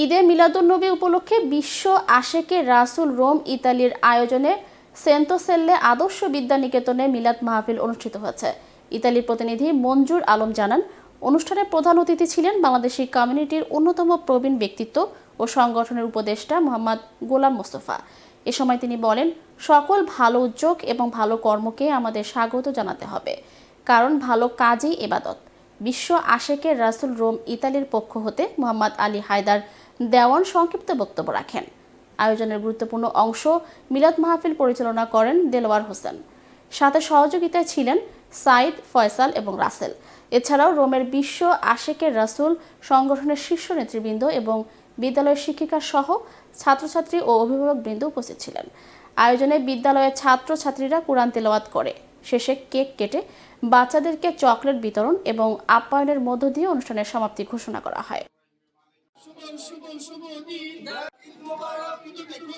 ঈদে মিলাদুন্নবী উপলক্ষে বিশ্ব আশেকে রাসুল রোম, ইতালির আয়োজনে সেন্টোসেল্লে আদর্শ বিদ্যা নিকেতনে মিলাদ মাহফিল অনুষ্ঠিত হয়েছে। ইতালির প্রতিনিধি মঞ্জুর আলম জানান, অনুষ্ঠানে প্রধান অতিথি ছিলেন বাংলাদেশি কমিউনিটির অন্যতম প্রবীণ ব্যক্তিত্ব ও সংগঠনের উপদেষ্টা মোহাম্মদ গোলাম মোস্তফা। এ সময় তিনি বলেন, সকল ভালো উদ্যোগ এবং ভালো কর্মকে আমাদের স্বাগত জানাতে হবে, কারণ ভালো কাজই এবাদত। বিশ্ব আশেকের রাসুল রোম, ইতালির পক্ষ হতে মোহাম্মদ আলী হায়দার দেওয়ান সংক্ষিপ্ত বক্তব্য রাখেন। আয়োজনের গুরুত্বপূর্ণ অংশ মিলাদ মাহফিল পরিচালনা করেন দেলোয়ার হোসেন। সাথে সহযোগিতায় ছিলেন সাইদ, ফয়সাল এবং রাসেল। এছাড়াও রোমের বিশ্ব আশেকের রাসুল, সংগঠনের শীর্ষ নেতৃবৃন্দ এবং বিদ্যালয়ের শিক্ষিকা সহ ছাত্রছাত্রী ও অভিভাবকবৃন্দ উপস্থিত ছিলেন। আয়োজনে বিদ্যালয়ের ছাত্রছাত্রীরা কোরআন তেলাওয়াত করে। শেষে কেক কেটে বাচ্চাদেরকে চকলেট বিতরণ এবং আপ্যায়নের মধ্য দিয়ে অনুষ্ঠানের সমাপ্তি ঘোষণা করা হয়। শুভ দিন। ঈদ মোবারক কিন্তু দেখো